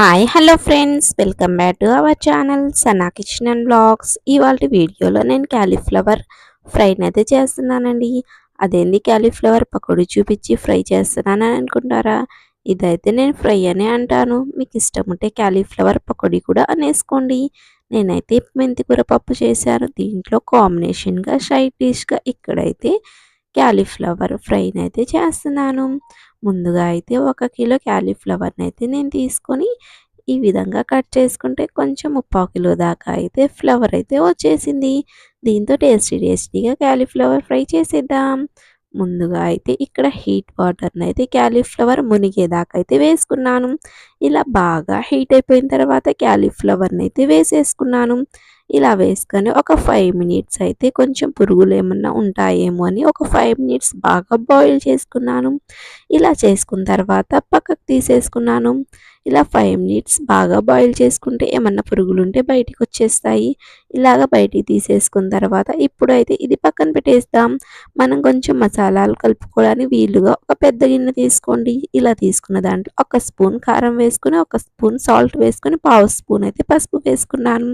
Hi hello friends welcome back to our channel Sana kitchen and blogs ఇవాళ వీడియోలో నేను cauliflower ఫ్రైని అయితే చేస్తున్నానండి. అదేంది క్యాలీఫ్లవర్ పకోడీ చూపించి ఫ్రై చేస్తున్నానని అనుకుంటారా? ఇదైతే నేను ఫ్రై అనే అంటాను. మీకు ఇష్టం ఉంటే క్యాలీఫ్లవర్ పకోడీ కూడా అనేసుకోండి. నేనైతే మెంతికూర పప్పు చేశాను. దీంట్లో కాంబినేషన్గా సైడ్ డిష్గా ఇక్కడైతే క్యాలీఫ్లవర్ ఫ్రైని అయితే చేస్తున్నాను. ముందుగా అయితే ఒక కిలో క్యాలీఫ్లవర్ని అయితే నేను తీసుకొని ఈ విధంగా కట్ చేసుకుంటే కొంచెం ముప్పావు కిలో దాకా అయితే ఫ్లవర్ అయితే వచ్చేసింది. దీంతో టేస్టీ టేస్టీగా క్యాలీఫ్లవర్ ఫ్రై చేసేద్దాం. ముందుగా అయితే ఇక్కడ హీట్ వాటర్ని అయితే క్యాలీఫ్లవర్ మునిగేదాకా అయితే వేసుకున్నాను. ఇలా బాగా హీట్ అయిపోయిన తర్వాత క్యాలీఫ్లవర్ని అయితే వేసేసుకున్నాను. ఇలా వేసుకొని ఒక ఫైవ్ మినిట్స్ అయితే కొంచెం పురుగులు ఏమన్నా ఉంటాయేమో అని ఒక ఫైవ్ మినిట్స్ బాగా బాయిల్ చేసుకున్నాను. ఇలా చేసుకున్న తర్వాత పక్కకు తీసేసుకున్నాను. ఇలా ఫైవ్ మినిట్స్ బాగా బాయిల్ చేసుకుంటే ఏమన్నా పురుగులు ఉంటే బయటికి వచ్చేస్తాయి ఇలాగ బయటికి తీసేసుకున్న తర్వాత ఇప్పుడైతే ఇది పక్కన పెట్టేస్తాం. మనం కొంచెం మసాలాలు కలుపుకోవడానికి వీలుగా ఒక పెద్ద గిన్నె తీసుకోండి. ఇలా తీసుకున్న దాంట్లో ఒక స్పూన్ కారం వేసుకుని ఒక స్పూన్ సాల్ట్ వేసుకుని పావు స్పూన్ అయితే పసుపు వేసుకున్నాను.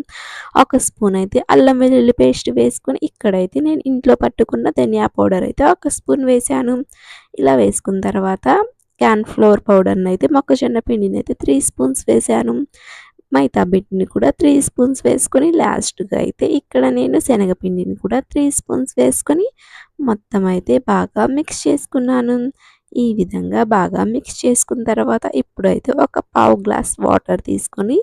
ఒక స్పూన్ అయితే అల్లం వెల్లుల్లి పేస్ట్ వేసుకుని ఇక్కడైతే నేను ఇంట్లో పట్టుకున్న ధనియా పౌడర్ అయితే ఒక స్పూన్ వేసాను ఇలా వేసుకున్న తర్వాత క్యాన్ ఫ్లోర్ పౌడర్ని అయితే మొక్కజొన్న పిండిని అయితే త్రీ స్పూన్స్ వేసాను. మైతా పిండిని కూడా త్రీ స్పూన్స్ వేసుకొని లాస్ట్గా అయితే ఇక్కడ నేను శనగపిండిని కూడా త్రీ స్పూన్స్ వేసుకొని మొత్తం అయితే బాగా మిక్స్ చేసుకున్నాను. ఈ విధంగా బాగా మిక్స్ చేసుకున్న తర్వాత ఇప్పుడైతే ఒక పావు గ్లాస్ వాటర్ తీసుకొని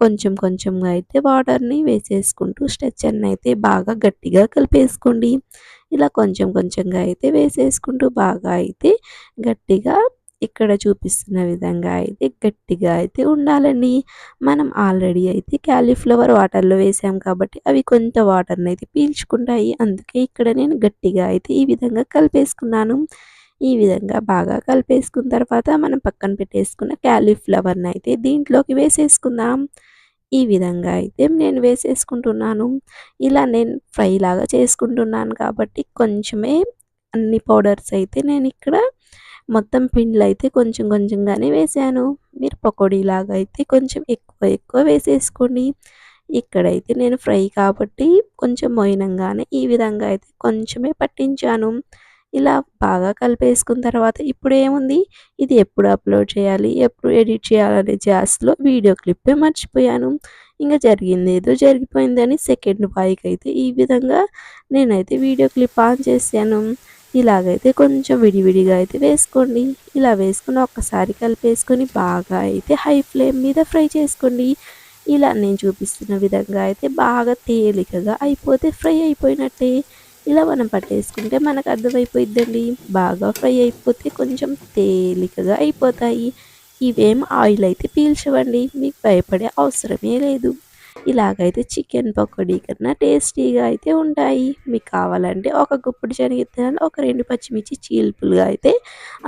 కొంచెం కొంచెంగా అయితే వాటర్ని వేసేసుకుంటూ స్ట్రెచ్చర్ని అయితే బాగా గట్టిగా కలిపేసుకోండి. ఇలా కొంచెం కొంచెంగా అయితే వేసేసుకుంటూ బాగా అయితే గట్టిగా ఇక్కడ చూపిస్తున్న విధంగా అయితే గట్టిగా అయితే ఉండాలండి. మనం ఆల్రెడీ అయితే క్యాలీఫ్లవర్ వాటర్లో వేసాం కాబట్టి అవి కొంత వాటర్ని అయితే పీల్చుకుంటాయి. అందుకే ఇక్కడ నేను గట్టిగా అయితే ఈ విధంగా కలిపేసుకున్నాను. ఈ విధంగా బాగా కలిపేసుకున్న తర్వాత మనం పక్కన పెట్టేసుకున్న క్యాలీఫ్లవర్ని అయితే దీంట్లోకి వేసేసుకుందాం. ఈ విధంగా అయితే నేను వేసేసుకుంటున్నాను. ఇలా నేను ఫ్రై లాగా చేసుకుంటున్నాను కాబట్టి కొంచెమే అన్ని పౌడర్స్ అయితే నేను ఇక్కడ మొత్తం పిండిలు అయితే కొంచెం కొంచెంగానే వేసాను. మీరు పకోడీలాగా అయితే కొంచెం ఎక్కువ ఎక్కువ వేసేసుకోండి. ఇక్కడైతే నేను ఫ్రై కాబట్టి కొంచెం మోయినంగానే ఈ విధంగా అయితే కొంచెమే పట్టించాను. ఇలా బాగా కలిపేసుకున్న తర్వాత ఇప్పుడు ఏముంది? ఇది ఎప్పుడు అప్లోడ్ చేయాలి? ఎప్పుడు ఎడిట్ చేయాలనే జాస్లో వీడియో క్లిప్పే మర్చిపోయాను. ఇంకా జరిగింది ఏదో జరిగిపోయిందని సెకండ్ బాయ్కి అయితే ఈ విధంగా నేనైతే వీడియో క్లిప్ ఆన్ చేశాను. ఇలాగైతే కొంచెం విడివిడిగా అయితే వేసుకోండి. ఇలా వేసుకుని ఒక్కసారి కలిపేసుకొని బాగా అయితే హై ఫ్లేమ్ మీద ఫ్రై చేసుకోండి. ఇలా నేను చూపిస్తున్న విధంగా అయితే బాగా తేలికగా అయిపోతే ఫ్రై అయిపోయినట్టే. ఇలా మనం పట్టేసుకుంటే మనకు అర్థమైపోయిద్దండి. బాగా ఫ్రై అయిపోతే కొంచెం తేలికగా అయిపోతాయి. ఇవేం ఆయిల్ అయితే పీల్చవండి. మీకు భయపడే అవసరమే లేదు. ఇలాగైతే చికెన్ పకోడీ కన్నా టేస్టీగా అయితే ఉంటాయి. మీకు కావాలంటే ఒక గుప్పుడు శనగిత్తనాలు ఒక రెండు పచ్చిమిర్చి చీల్పులుగా అయితే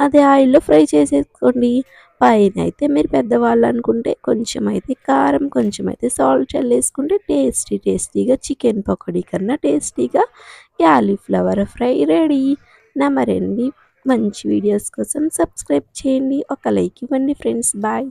అదే ఆయిల్లో ఫ్రై చేసేసుకోండి. పైన అయితే మీరు పెద్దవాళ్ళు అనుకుంటే కొంచెం అయితే కారం కొంచెం అయితే సాల్ట్ చల్లేసుకుంటే టేస్టీ టేస్టీగా చికెన్ పకోడీ కన్నా టేస్టీగా క్యాలీఫ్లవర్ ఫ్రై రెడీ. నా మరండి మంచి వీడియోస్ కోసం సబ్స్క్రైబ్ చేయండి. ఒక లైక్ ఇవ్వండి ఫ్రెండ్స్. బాయ్.